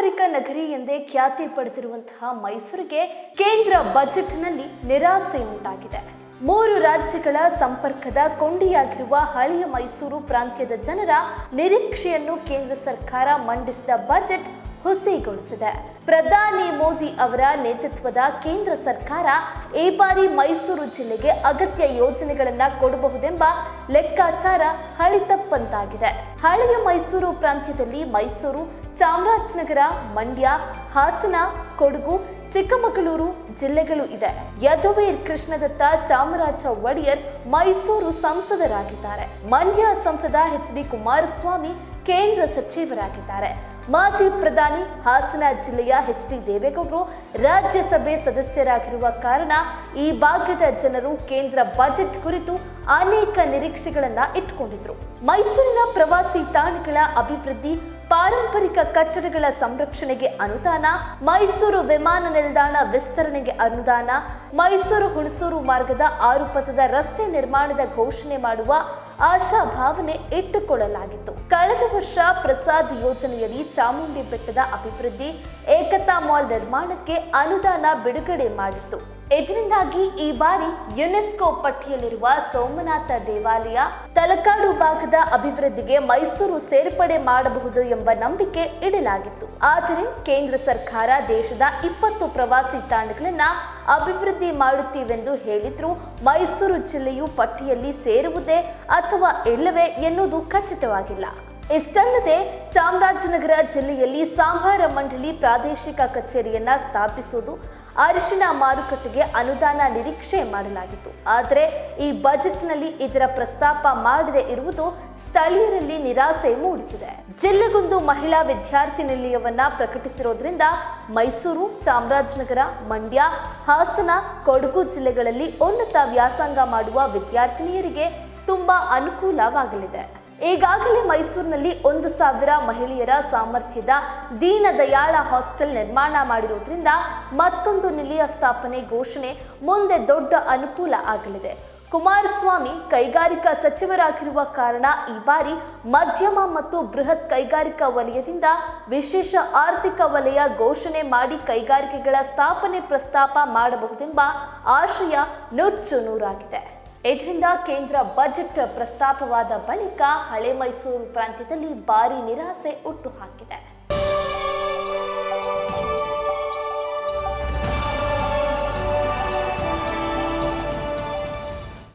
ಪಾರಂಪರಿಕ ನಗರಿ ಎಂದೇ ಖ್ಯಾತಿ ಪಡೆದಿರುವಂತಹ ಮೈಸೂರಿಗೆ ಕೇಂದ್ರ ಬಜೆಟ್ನಲ್ಲಿ ನಿರಾಸೆ ಉಂಟಾಗಿದೆ. ಮೂರು ರಾಜ್ಯಗಳ ಸಂಪರ್ಕದ ಕೊಂಡಿಯಾಗಿರುವ ಹಳೆಯ ಮೈಸೂರು ಪ್ರಾಂತ್ಯದ ಜನರ ನಿರೀಕ್ಷೆಯನ್ನು ಕೇಂದ್ರ ಸರ್ಕಾರ ಮಂಡಿಸಿದ ಬಜೆಟ್ ಹುಸಿಗೊಳಿಸಿದೆ. ಪ್ರಧಾನಿ ಮೋದಿ ಅವರ ನೇತೃತ್ವದ ಕೇಂದ್ರ ಸರ್ಕಾರ ಈ ಬಾರಿ ಮೈಸೂರು ಜಿಲ್ಲೆಗೆ ಅಗತ್ಯ ಯೋಜನೆಗಳನ್ನು ಕೊಡಬಹುದೆಂಬ ಲೆಕ್ಕಾಚಾರ ಹಳಿತಪ್ಪಂತಾಗಿದೆ. ಹಳೆಯ ಮೈಸೂರು ಪ್ರಾಂತ್ಯದಲ್ಲಿ ಮೈಸೂರು, ಚಾಮರಾಜನಗರ, ಮಂಡ್ಯ, ಹಾಸನ, ಕೊಡಗು, ಚಿಕ್ಕಮಗಳೂರು ಜಿಲ್ಲೆಗಳು ಇದೆ. ಯದುವೀರ್ ಕೃಷ್ಣದತ್ತ ಚಾಮರಾಜ ಒಡೆಯರ್ ಮೈಸೂರು ಸಂಸದರಾಗಿದ್ದಾರೆ. ಮಂಡ್ಯ ಸಂಸದ ಎಚ್ ಡಿ ಕುಮಾರಸ್ವಾಮಿ ಕೇಂದ್ರ ಸಚಿವರಾಗಿದ್ದಾರೆ. ಮಾಜಿ ಪ್ರಧಾನಿ ಹಾಸನ ಜಿಲ್ಲೆಯ ಎಚ್ ಡಿ ದೇವೇಗೌಡರು ರಾಜ್ಯಸಭೆ ಸದಸ್ಯರಾಗಿರುವ ಕಾರಣ ಈ ಭಾಗದ ಜನರು ಕೇಂದ್ರ ಬಜೆಟ್ ಕುರಿತು ಅನೇಕ ನಿರೀಕ್ಷೆಗಳನ್ನ ಇಟ್ಕೊಂಡಿದ್ರು ಮೈಸೂರಿನ ಪ್ರವಾಸಿ ತಾಣಗಳ ಅಭಿವೃದ್ಧಿ ಪಾರಂಪರಿಕ ಕಟ್ಟಡಗಳ ಸಂರಕ್ಷಣೆಗೆ ಅನುದಾನ, ಮೈಸೂರು ವಿಮಾನ ನಿಲ್ದಾಣ ವಿಸ್ತರಣೆಗೆ ಅನುದಾನ, ಮೈಸೂರು ಹುಣಸೂರು ಮಾರ್ಗದ ಆರು ಪಥದ ರಸ್ತೆ ನಿರ್ಮಾಣದ ಘೋಷಣೆ ಮಾಡುವ ಆಶಾ ಭಾವನೆ ಇಟ್ಟುಕೊಳ್ಳಲಾಗಿತ್ತು. ಕಳೆದ ವರ್ಷ ಪ್ರಸಾದ್ ಯೋಜನೆಯಲ್ಲಿ ಚಾಮುಂಡಿ ಬೆಟ್ಟದ ಅಭಿವೃದ್ಧಿ ಏಕತಾ ಮಾಲ್ ನಿರ್ಮಾಣಕ್ಕೆ ಅನುದಾನ ಬಿಡುಗಡೆ ಮಾಡಿತ್ತು. ಇದರಿಂದಾಗಿ ಈ ಬಾರಿ ಯುನೆಸ್ಕೋ ಪಟ್ಟಿಯಲ್ಲಿರುವ ಸೋಮನಾಥ ದೇವಾಲಯ, ತಲಕಾಡು ಭಾಗದ ಅಭಿವೃದ್ಧಿಗೆ ಮೈಸೂರು ಸೇರ್ಪಡೆ ಮಾಡಬಹುದು ಎಂಬ ನಂಬಿಕೆ ಇಡಲಾಗಿತ್ತು. ಆದರೆ ಕೇಂದ್ರ ಸರ್ಕಾರ ದೇಶದ ಇಪ್ಪತ್ತು ಪ್ರವಾಸಿ ತಾಣಗಳನ್ನ ಅಭಿವೃದ್ಧಿ ಮಾಡುತ್ತೀವೆಂದು ಹೇಳಿದ್ರು ಮೈಸೂರು ಜಿಲ್ಲೆಯು ಪಟ್ಟಿಯಲ್ಲಿ ಸೇರುವುದೇ ಅಥವಾ ಇಲ್ಲವೇ ಎನ್ನುವುದು ಖಚಿತವಾಗಿಲ್ಲ. ಇಷ್ಟಲ್ಲದೆ ಚಾಮರಾಜನಗರ ಜಿಲ್ಲೆಯಲ್ಲಿ ಸಾಂಬಾರ ಮಂಡಳಿ ಪ್ರಾದೇಶಿಕ ಕಚೇರಿಯನ್ನ ಸ್ಥಾಪಿಸುವುದು ಅರಿಶಿನ ಮಾರುಕಟ್ಟೆಗೆ ಅನುದಾನ ನಿರೀಕ್ಷೆ ಮಾಡಲಾಗಿತ್ತು. ಆದರೆ ಈ ಬಜೆಟ್ನಲ್ಲಿ ಇದರ ಪ್ರಸ್ತಾಪ ಮಾಡದೇ ಇರುವುದು ಸ್ಥಳೀಯರಲ್ಲಿ ನಿರಾಸೆ ಮೂಡಿಸಿದೆ. ಜಿಲ್ಲೆಗೊಂದು ಮಹಿಳಾ ವಿದ್ಯಾರ್ಥಿ ನಿಲಯವನ್ನ ಪ್ರಕಟಿಸಿರೋದ್ರಿಂದ ಮೈಸೂರು, ಚಾಮರಾಜನಗರ, ಮಂಡ್ಯ, ಹಾಸನ, ಕೊಡಗು ಜಿಲ್ಲೆಗಳಲ್ಲಿ ಉನ್ನತ ವ್ಯಾಸಂಗ ಮಾಡುವ ವಿದ್ಯಾರ್ಥಿನಿಯರಿಗೆ ತುಂಬಾ ಅನುಕೂಲವಾಗಲಿದೆ. ಈಗಾಗಲೇ ಮೈಸೂರಿನಲ್ಲಿ ಒಂದು ಸಾವಿರ ಮಹಿಳೆಯರ ಸಾಮರ್ಥ್ಯದ ದೀನದಯಾಳ ಹಾಸ್ಟೆಲ್ ನಿರ್ಮಾಣ ಮಾಡಿರುವುದರಿಂದ ಮತ್ತೊಂದು ನಿಲಯ ಸ್ಥಾಪನೆ ಘೋಷಣೆ ಮುಂದೆ ದೊಡ್ಡ ಅನುಕೂಲ ಆಗಲಿದೆ. ಕುಮಾರಸ್ವಾಮಿ ಕೈಗಾರಿಕಾ ಸಚಿವರಾಗಿರುವ ಕಾರಣ ಈ ಬಾರಿ ಮಧ್ಯಮ ಮತ್ತು ಬೃಹತ್ ಕೈಗಾರಿಕಾ ವಲಯದಿಂದ ವಿಶೇಷ ಆರ್ಥಿಕ ವಲಯ ಘೋಷಣೆ ಮಾಡಿ ಕೈಗಾರಿಕೆಗಳ ಸ್ಥಾಪನೆ ಪ್ರಸ್ತಾಪ ಮಾಡಬಹುದೆಂಬ ಆಶಯ ನುಚ್ಚು ನೂರಾಗಿದೆ. ಇದರಿಂದ ಕೇಂದ್ರ ಬಜೆಟ್ ಪ್ರಸ್ತಾಪವಾದ ಬಳಿಕ ಹಳೆ ಮೈಸೂರು ಪ್ರಾಂತ್ಯದಲ್ಲಿ ಭಾರಿ ನಿರಾಸೆ ಹುಟ್ಟುಹಾಕಿದೆ